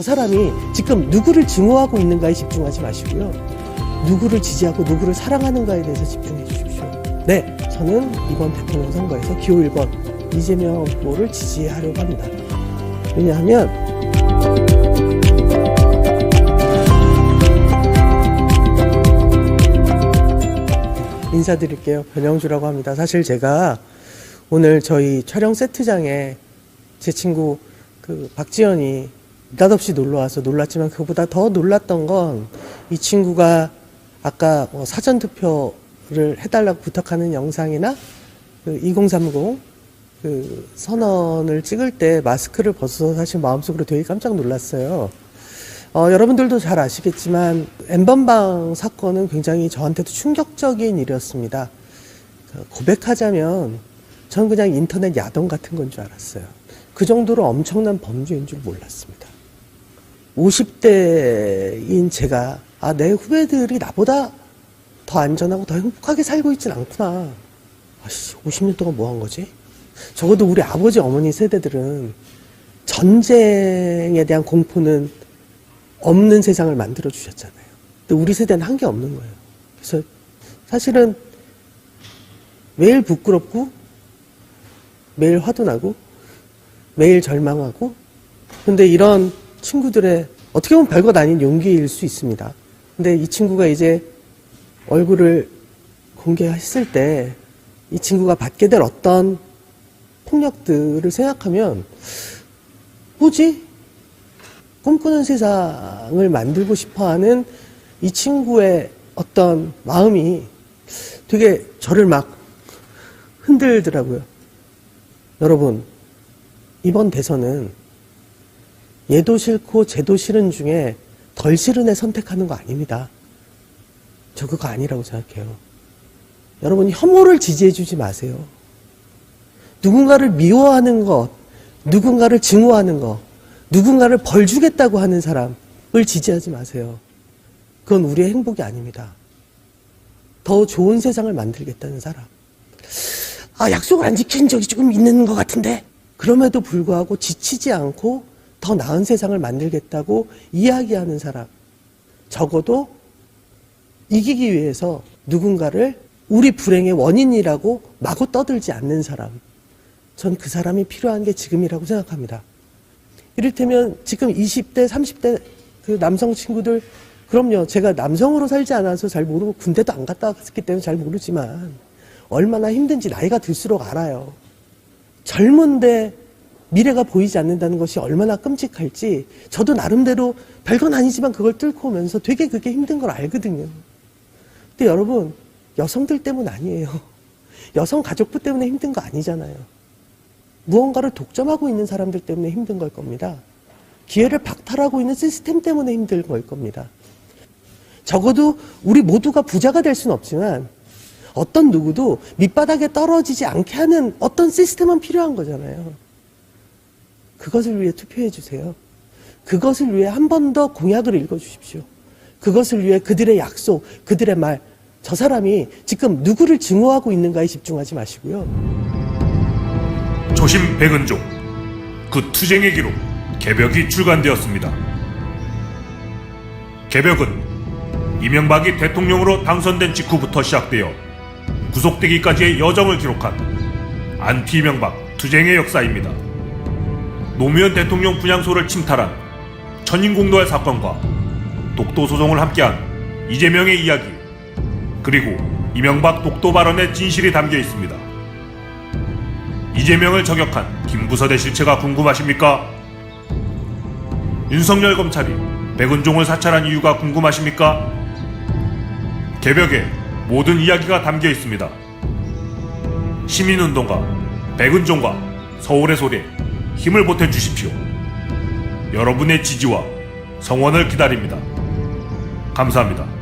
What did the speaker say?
저 사람이 지금 누구를 증오하고 있는가에 집중하지 마시고요. 누구를 지지하고 누구를 사랑하는가에 대해서 집중해 주십시오. 네, 저는 이번 대통령 선거에서 기호 1번 이재명 후보를 지지하려고 합니다. 왜냐하면 인사드릴게요. 변영주라고 합니다. 사실 제가 오늘 저희 촬영 세트장에 제 친구 그 박지연이 느닷없이 놀러 와서 놀랐지만 그보다 더 놀랐던 건 이 친구가 아까 뭐 사전 투표를 해달라고 부탁하는 영상이나 그 2030 그 선언을 찍을 때 마스크를 벗어서 사실 마음속으로 되게 깜짝 놀랐어요. 어, 여러분들도 잘 아시겠지만 엠번방 사건은 굉장히 저한테도 충격적인 일이었습니다. 그 고백하자면 전 그냥 인터넷 야동 같은 건 줄 알았어요. 그 정도로 엄청난 범죄인 줄 몰랐습니다. 50대인 제가 아, 내 후배들이 나보다 더 안전하고 더 행복하게 살고 있진 않구나. 아씨, 50년 동안 뭐 한 거지? 적어도 우리 아버지 어머니 세대들은 전쟁에 대한 공포는 없는 세상을 만들어 주셨잖아요. 근데 우리 세대는 한 게 없는 거예요. 그래서 사실은 매일 부끄럽고 매일 화도 나고 매일 절망하고 근데 이런 친구들의 어떻게 보면 별것 아닌 용기일 수 있습니다. 근데 이 친구가 이제 얼굴을 공개했을 때 이 친구가 받게 될 어떤 폭력들을 생각하면 뭐지? 꿈꾸는 세상을 만들고 싶어 하는 이 친구의 어떤 마음이 되게 저를 막 흔들더라고요. 여러분, 이번 대선은 얘도 싫고 쟤도 싫은 중에 덜 싫은 애 선택하는 거 아닙니다. 저 그거 아니라고 생각해요. 여러분, 혐오를 지지해 주지 마세요. 누군가를 미워하는 것, 누군가를 증오하는 것, 누군가를 벌 주겠다고 하는 사람을 지지하지 마세요. 그건 우리의 행복이 아닙니다. 더 좋은 세상을 만들겠다는 사람. 아, 약속을 안 지킨 적이 조금 있는 것 같은데. 그럼에도 불구하고 지치지 않고 더 나은 세상을 만들겠다고 이야기하는 사람. 적어도 이기기 위해서 누군가를 우리 불행의 원인이라고 마구 떠들지 않는 사람. 전 그 사람이 필요한 게 지금이라고 생각합니다. 이를테면 지금 20대, 30대 그 남성 친구들, 그럼요. 제가 남성으로 살지 않아서 잘 모르고 군대도 안 갔다 왔기 때문에 잘 모르지만 얼마나 힘든지 나이가 들수록 알아요. 젊은데 미래가 보이지 않는다는 것이 얼마나 끔찍할지 저도 나름대로 별건 아니지만 그걸 뚫고 오면서 되게 그게 힘든 걸 알거든요. 근데 여러분, 여성들 때문 아니에요. 여성 가족부 때문에 힘든 거 아니잖아요. 무언가를 독점하고 있는 사람들 때문에 힘든 걸 겁니다. 기회를 박탈하고 있는 시스템 때문에 힘든 걸 겁니다. 적어도 우리 모두가 부자가 될 수는 없지만 어떤 누구도 밑바닥에 떨어지지 않게 하는 어떤 시스템은 필요한 거잖아요. 그것을 위해 투표해 주세요. 그것을 위해 한 번 더 공약을 읽어 주십시오. 그것을 위해 그들의 약속, 그들의 말, 저 사람이 지금 누구를 증오하고 있는가에 집중하지 마시고요. 조심 백은종 그 투쟁의 기록 개벽이 출간되었습니다. 개벽은 이명박이 대통령으로 당선된 직후부터 시작되어 구속되기까지의 여정을 기록한 안티 이명박 투쟁의 역사입니다. 노무현 대통령 분향소를 침탈한 천인공노할 사건과 독도 소송을 함께한 이재명의 이야기 그리고 이명박 독도 발언의 진실이 담겨 있습니다. 이재명을 저격한 김부서의 실체가 궁금하십니까? 윤석열 검찰이 백은종을 사찰한 이유가 궁금하십니까? 개벽에 모든 이야기가 담겨 있습니다. 시민운동가 백은종과 서울의 소리에 힘을 보태 주십시오. 여러분의 지지와 성원을 기다립니다. 감사합니다.